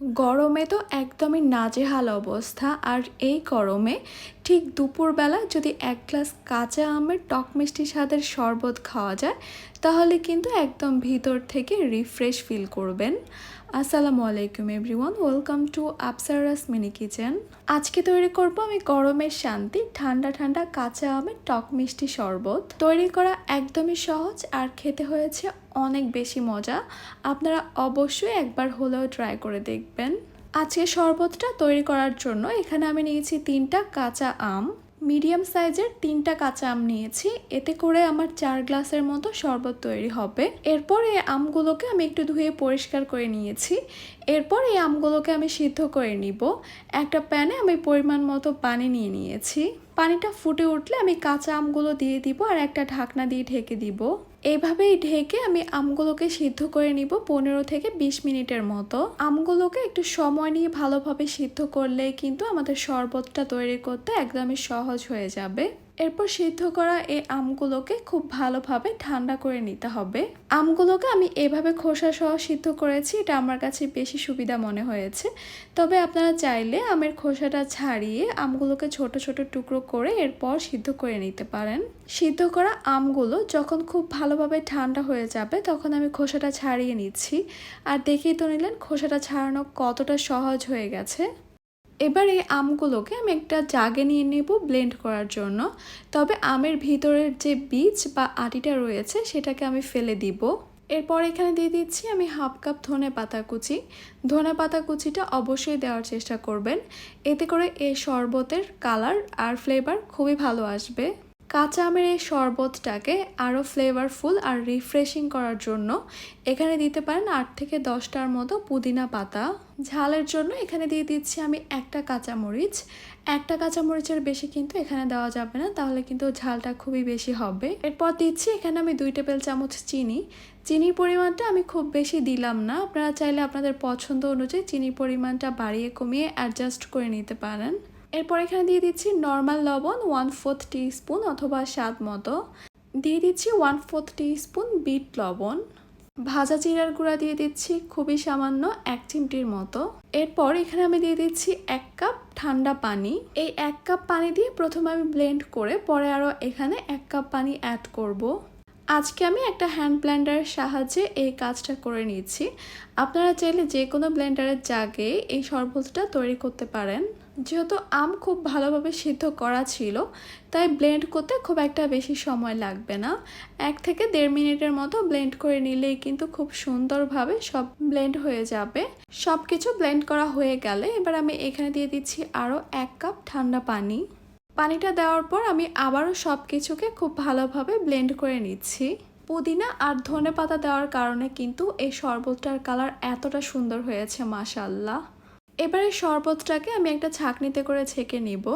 গরমে তো একদমই নাজেহাল অবস্থা, আর এই গরমে ঠিক দুপুরবেলা যদি এক গ্লাস কাঁচা আমের টক মিষ্টি স্বাদের শরবত খাওয়া যায়, তাহলে কিন্তু একদম ভিতর থেকে রিফ্রেশ ফিল করবেন। আসসালামু আলাইকুম everyone, welcome to Apsara's mini kitchen. আজকে তৈরি করব আমি গরমের শান্তি, ঠান্ডা ঠান্ডা কাঁচা আমের টক মিষ্টি শরবত। তৈরি করা একদমই সহজ আর খেতে হয়েছে অনেক বেশি মজা। আপনারা অবশ্যই একবার হলেও ট্রাই করে দেখবেন। আজকে শরবতটা তৈরি করার জন্য এখানে আমি নিয়েছি তিনটা কাঁচা আম। মিডিয়াম সাইজের তিনটা কাঁচা আম নিয়েছি। এতে করে আমার চার গ্লাসের মতো শরবত তৈরি হবে। এরপর এই আমগুলোকে আমি একটু ধুয়ে পরিষ্কার করে নিয়েছি। এরপর এই আমগুলোকে আমি সিদ্ধ করে নিব। একটা প্যানে আমি পরিমাণ মতো পানি নিয়ে নিয়েছি। পানিটা ফুটে উঠলে আমি কাঁচা আমগুলো দিয়ে দিব আর একটা ঢাকনা দিয়ে ঢেকে দিব। এইভাবেই ঢেকে আমি আমগুলোকে সিদ্ধ করে নিব পনেরো থেকে বিশ মিনিটের মতো। আমগুলোকে একটু সময় নিয়ে ভালোভাবে সিদ্ধ করলে কিন্তু আমাদের শরবতটা তৈরি করতে একদমই সহজ হয়ে যাবে। এরপর সিদ্ধ করা এই আমগুলোকে খুব ভালোভাবে ঠান্ডা করে নিতে হবে। আমগুলোকে আমি এভাবে খোসা সহ সিদ্ধ করেছি, এটা আমার কাছে বেশি সুবিধা মনে হয়েছে। তবে আপনারা চাইলে আমের খোসাটা ছাড়িয়ে আমগুলোকে ছোট ছোট টুকরো করে এরপর সিদ্ধ করে নিতে পারেন। সিদ্ধ করা আমগুলো যখন খুব ভালোভাবে ঠান্ডা হয়ে যাবে, তখন আমি খোসাটা ছাড়িয়ে নিচ্ছি। আর দেখেই তো নিলেন, খোসাটা ছাড়ানো কতটা সহজ হয়ে গেছে। এবার এই আমগুলোকে আমি একটা জাগে নিয়ে নেব ব্লেন্ড করার জন্য। তবে আমের ভিতরের যে বীজ বা আটিটা রয়েছে, সেটাকে আমি ফেলে দিব। এরপর এখানে দিয়ে দিচ্ছি আমি হাফ কাপ ধনে পাতা কুচি। ধনে পাতা কুচিটা অবশ্যই দেওয়ার চেষ্টা করবেন। এতে করে এই শরবতের কালার আর ফ্লেভার খুবই ভালো আসবে। কাঁচা আমের এই শরবতটাকে আরও ফ্লেভারফুল আর রিফ্রেশিং করার জন্য এখানে দিতে পারেন আট থেকে দশটার মতো পুদিনা পাতা। ঝালের জন্য এখানে দিয়ে দিচ্ছি আমি একটা কাঁচামরিচ। একটা কাঁচামরিচের বেশি কিন্তু এখানে দেওয়া যাবে না, তাহলে কিন্তু ঝালটা খুবই বেশি হবে। এরপর দিচ্ছি এখানে আমি দুই টেবিল চামচ চিনি। চিনির পরিমাণটা আমি খুব বেশি দিলাম না, আপনারা চাইলে আপনাদের পছন্দ অনুযায়ী চিনির পরিমাণটা বাড়িয়ে কমিয়ে অ্যাডজাস্ট করে নিতে পারেন। এরপর এখানে দিয়ে দিচ্ছি নর্মাল লবণ ওয়ান ফোর্থ স্পুন অথবা স্বাদ মতো। দিয়ে দিচ্ছি ওয়ান ফোর্থ স্পুন বিট লবণ। ভাজা জিরার গুঁড়া দিয়ে দিচ্ছি খুবই সামান্য এক চিমটির মতো। এরপর এখানে আমি দিয়ে দিচ্ছি এক কাপ ঠান্ডা পানি। এই এক কাপ পানি দিয়ে প্রথমে আমি ব্লেন্ড করে পরে আরও এখানে এক কাপ পানি অ্যাড করব। আজকে আমি একটা হ্যান্ড ব্লেন্ডারের সাহায্যে এই কাজটা করে নিচ্ছি আপনারা চাইলে যে কোনো ব্লেন্ডারের জাগে এই শরবতটা তৈরি করতে পারেন। যেহেতু আম খুব ভালোভাবে সিদ্ধ করা ছিল, তাই ব্লেন্ড করতে খুব একটা বেশি সময় লাগবে না। এক থেকে দেড় মিনিটের মতো ব্লেন্ড করে নিলেই কিন্তু খুব সুন্দরভাবে সব ব্লেন্ড হয়ে যাবে। সব কিছু ব্লেন্ড করা হয়ে গেলে এবার আমি এখানে দিয়ে দিচ্ছি আরও এক কাপ ঠান্ডা পানি। পানিটা দেওয়ার পর আমি আবারও সব কিছুকে খুব ভালোভাবে ব্লেন্ড করে নিচ্ছি। পুদিনা আর ধনে পাতা দেওয়ার কারণে কিন্তু এই শরবতটার কালার এতটা সুন্দর হয়েছে মাশাল্লাহ এবারে শরবতটাকে আমি একটা ছাঁকনিতে করে ছেঁকে নিব,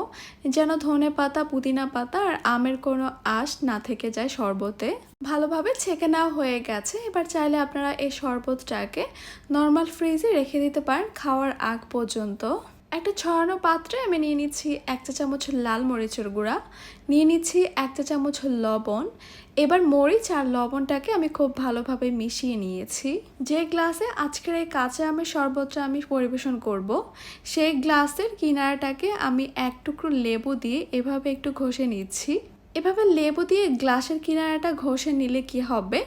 যেন ধনে পাতা, পুদিনা পাতা আর আমের কোনো আঁশ না থেকে যায় শরবতে। ভালোভাবে ছেঁকে নেওয়া হয়ে গেছে, এবার চাইলে আপনারা এই শরবতটাকে নর্মাল ফ্রিজে রেখে দিতে পারেন খাওয়ার আগ পর্যন্ত। একটা ছড়ানো পাত্রে আমি নিয়ে নিচ্ছি এক চা চামচ লাল মরিচের গুঁড়া, নিয়ে নিচ্ছি এক চা চামচ লবণ এবার মরিচ আর লবণটাকে আমি খুব ভালোভাবে মিশিয়ে নিয়েছি। যে গ্লাসে আজকের এই কাঁচা আমের সর্বত্র আমি পরিবেশন করব, সেই গ্লাসের কিনারাটাকে আমি এক টুকরো লেবু দিয়ে এভাবে একটু ঘষে নিচ্ছি। এভাবে লেবু দিয়ে গ্লাসের কিনারাটা ঘষে নিলে কি হবে?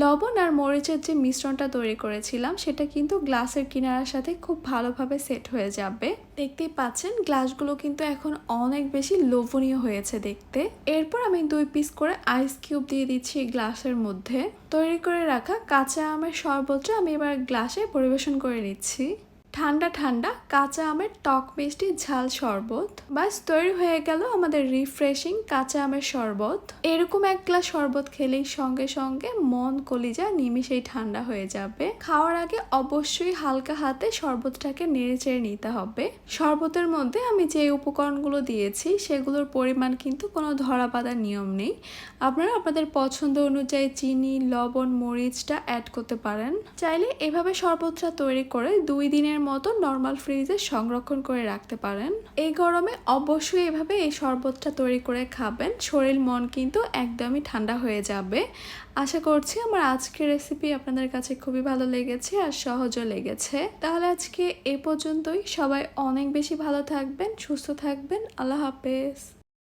লবণ আর মরিচের যে মিশ্রণটা তৈরি করেছিলাম, সেটা কিন্তু গ্লাসের কিনারার সাথে খুব ভালোভাবে সেট হয়ে যাবে। দেখতেই পাচ্ছেন, গ্লাসগুলো কিন্তু এখন অনেক বেশি লোভনীয় হয়েছে দেখতে। এরপর আমি দুই পিস করে আইস কিউব দিয়ে দিচ্ছি গ্লাসের মধ্যে। তৈরি করে রাখা কাঁচা আমের শরবতটা আমি এবার গ্লাসে পরিবেশন করে নিচ্ছি। ঠান্ডা ঠান্ডা কাঁচা আমের টক মিষ্টি ঝাল শরবত। বাস, তৈরি হয়ে গেল আমাদের রিফ্রেশিং কাঁচা আমের শরবত। এরকম এক গ্লাস শরবত খেলেই সঙ্গে সঙ্গে মন কলিজা নিমিশেই ঠান্ডা হয়ে যাবে। খাওয়ার আগে অবশ্যই হালকা হাতে শরবতটাকে নেড়ে চেড়ে নিতে হবে। শরবতের মধ্যে আমি যে উপকরণগুলো দিয়েছি, সেগুলোর পরিমাণ কিন্তু কোনো ধরা বাঁধার নিয়ম নেই। আপনারা আপনাদের পছন্দ অনুযায়ী চিনি, লবণ, মরিচটা অ্যাড করতে পারেন। চাইলে এভাবে শরবতটা তৈরি করে দুই দিনের মতো নর্মাল ফ্রিজে সংরক্ষণ করে রাখতে পারেন। এই গরমে অবশ্যই এভাবে এই শরবতটা তৈরি করে খাবেন। শরীর, মন কিন্তু একদমই ঠান্ডা হয়ে যাবে। আশা করছি আমার আজকের রেসিপি আপনাদের কাছে খুবই ভালো লেগেছে আর সহজও লেগেছে। তাহলে আজকে এ পর্যন্তই। সবাই অনেক বেশি ভালো থাকবেন, সুস্থ থাকবেন। আল্লাহ হাফেজ।